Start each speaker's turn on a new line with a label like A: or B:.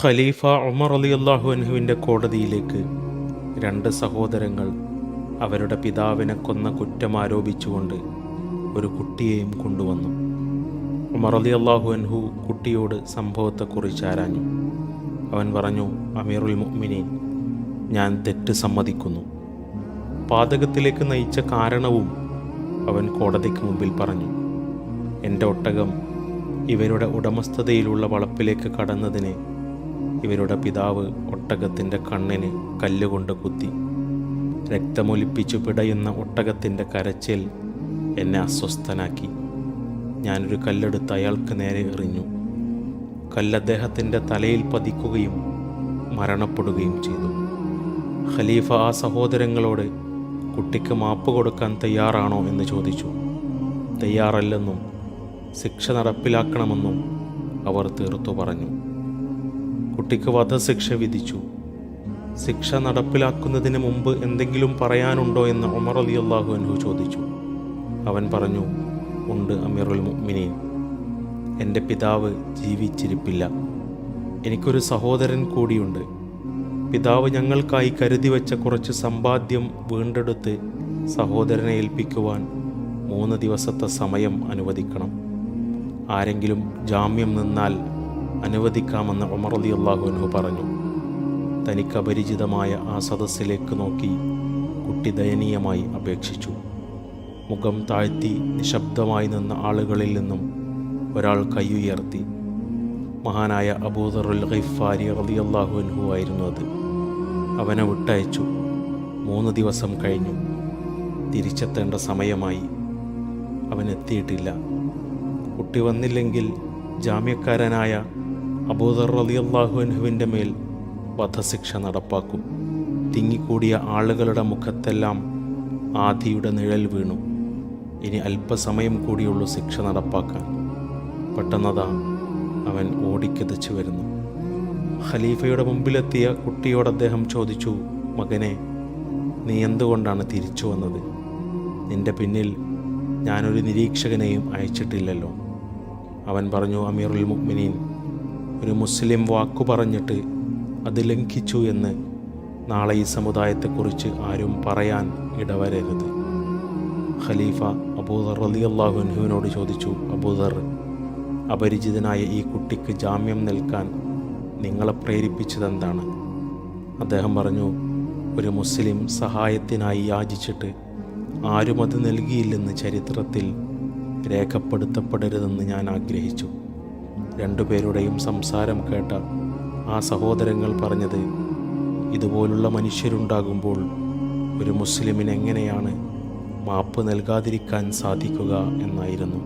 A: ഖലീഫ ഉമർ അലി അള്ളാഹു കോടതിയിലേക്ക് രണ്ട് സഹോദരങ്ങൾ അവരുടെ പിതാവിനെ കൊന്ന കുറ്റം ആരോപിച്ചുകൊണ്ട് ഒരു കുട്ടിയെയും കൊണ്ടുവന്നു. ഉമർ അലി അള്ളാഹു അൻഹു കുട്ടിയോട് സംഭവത്തെക്കുറിച്ച് ആരാഞ്ഞു. അവൻ പറഞ്ഞു അമീറുൽ മുഅ്മിനീൻ ഞാൻ തെറ്റ് സമ്മതിക്കുന്നു. പാതകത്തിലേക്ക് നയിച്ച കാരണവും അവൻ കോടതിക്ക് മുമ്പിൽ പറഞ്ഞു. എന്റെ ഒട്ടകം ഇവരുടെ ഉടമസ്ഥതയിലുള്ള വളപ്പിലേക്ക് കടന്നതിന് ഇവരുടെ പിതാവ് ഒട്ടകത്തിന്റെ കണ്ണിന് കല്ലുകൊണ്ട് കുത്തി. രക്തമൊലിപ്പിച്ചു പിടയുന്ന ഒട്ടകത്തിന്റെ കരച്ചിൽ എന്നെ അസ്വസ്ഥനാക്കി. ഞാനൊരു കല്ലെടുത്ത് അയാൾക്ക് നേരെ എറിഞ്ഞു. കല്ല് അദ്ദേഹത്തിന്റെ തലയിൽ പതിക്കുകയും മരണപ്പെടുകയും ചെയ്തു. ഖലീഫ ആ സഹോദരങ്ങളോട് കുട്ടിക്ക് മാപ്പ് കൊടുക്കാൻ തയ്യാറാണോ? എന്ന് ചോദിച്ചു. തയ്യാറല്ലെന്നും ശിക്ഷ നടപ്പിലാക്കണമെന്നും അവർ തീർത്തു പറഞ്ഞു. കുട്ടിക്ക് വധശിക്ഷ വിധിച്ചു. ശിക്ഷ നടപ്പിലാക്കുന്നതിന് മുമ്പ് എന്തെങ്കിലും പറയാനുണ്ടോ എന്ന് ഉമർ അലി അള്ളാഹു അൻഹു ചോദിച്ചു. അവൻ പറഞ്ഞു ഉണ്ട് അമീറുൽ മുഅ്മിനീൻ. എന്റെ പിതാവ് ജീവിച്ചിരിപ്പില്ല. എനിക്കൊരു സഹോദരൻ കൂടിയുണ്ട്. പിതാവ് ഞങ്ങൾക്കായി കരുതി വെച്ച കുറച്ച് സമ്പാദ്യം വീണ്ടെടുത്ത് സഹോദരനെ ഏൽപ്പിക്കുവാൻ മൂന്ന് ദിവസത്തെ സമയം അനുവദിക്കണം. ആരെങ്കിലും ജാമ്യം നിന്നാൽ അനുവദിക്കാമെന്ന് ഉമർ അലി അള്ളാഹു അൻഹു പറഞ്ഞു. തനിക്ക് അപരിചിതമായ ആ സദസ്സിലേക്ക് നോക്കി കുട്ടി ദയനീയമായി അപേക്ഷിച്ചു. മുഖം താഴ്ത്തി നിശബ്ദമായി നിന്ന ആളുകളിൽ നിന്നും ഒരാൾ കൈയുയർത്തി. മഹാനായ അബൂദറുൽ ഖൈഫാരി അൻഹു ആയിരുന്നു അത്. അവനെ വിട്ടയച്ചു. മൂന്ന് ദിവസം കഴിഞ്ഞു. തിരിച്ചെത്തേണ്ട സമയമായി. അവൻ എത്തിയിട്ടില്ല. കുട്ടി വന്നില്ലെങ്കിൽ ജാമ്യക്കാരനായ അബൂദർ അലി അള്ളാഹു മേൽ വധശിക്ഷ നടപ്പാക്കും. തിങ്ങിക്കൂടിയ ആളുകളുടെ മുഖത്തെല്ലാം ആധിയുടെ നിഴൽ വീണു. ഇനി അല്പസമയം കൂടിയുള്ളൂ ശിക്ഷ നടപ്പാക്കാൻ. പെട്ടെന്നതാ അവൻ ഓടിക്കതച്ചു വരുന്നു. ഖലീഫയുടെ മുമ്പിലെത്തിയ കുട്ടിയോട് അദ്ദേഹം ചോദിച്ചു മകനെ നീ എന്തുകൊണ്ടാണ് തിരിച്ചു വന്നത്? നിന്റെ പിന്നിൽ ഞാനൊരു നിരീക്ഷകനെയും അയച്ചിട്ടില്ലല്ലോ. അവൻ പറഞ്ഞു അമീറുൽ മുഅ്മിനീൻ ഒരു മുസ്ലിം വാക്കു പറഞ്ഞിട്ട് അത് ലംഘിച്ചു എന്ന് നാളെ ഈ സമുദായത്തെക്കുറിച്ച് ആരും പറയാൻ ഇടവരരുത്. ഖലീഫ അബൂദർ അലി അള്ളാഹുൻഹുവിനോട് ചോദിച്ചു അബൂദർ അപരിചിതനായ ഈ കുട്ടിക്ക് ജാമ്യം നിൽക്കാൻ നിങ്ങളെ പ്രേരിപ്പിച്ചതെന്താണ്? അദ്ദേഹം പറഞ്ഞു ഒരു മുസ്ലിം സഹായത്തിനായി യാചിച്ചിട്ട് ആരും അത് നൽകിയില്ലെന്ന് ചരിത്രത്തിൽ രേഖപ്പെടുത്തപ്പെടരുതെന്ന് ഞാൻ ആഗ്രഹിച്ചു. രണ്ടുപേരുടെയും സംസാരം കേട്ട ആ സഹോദരങ്ങൾ പറഞ്ഞത് ഇതുപോലുള്ള മനുഷ്യരുണ്ടാകുമ്പോൾ ഒരു മുസ്ലിമിന് എങ്ങനെയാണ് മാപ്പ് നൽകാതിരിക്കാൻ സാധിക്കുക എന്നായിരുന്നു.